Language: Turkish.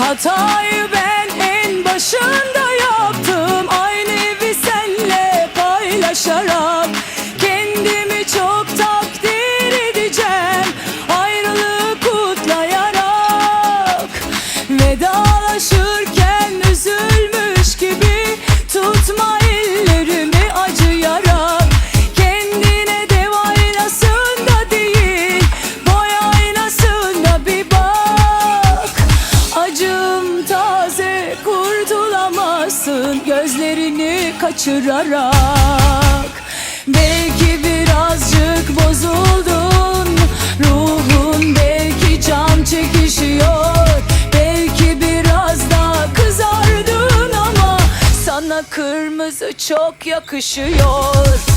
Hatayı ben en başında kurtulamazsın Gözlerini kaçırarak. Belki birazcık bozuldun Ruhun belki can çekişiyor. Belki biraz daha kızardın ama Sana kırmızı çok yakışıyor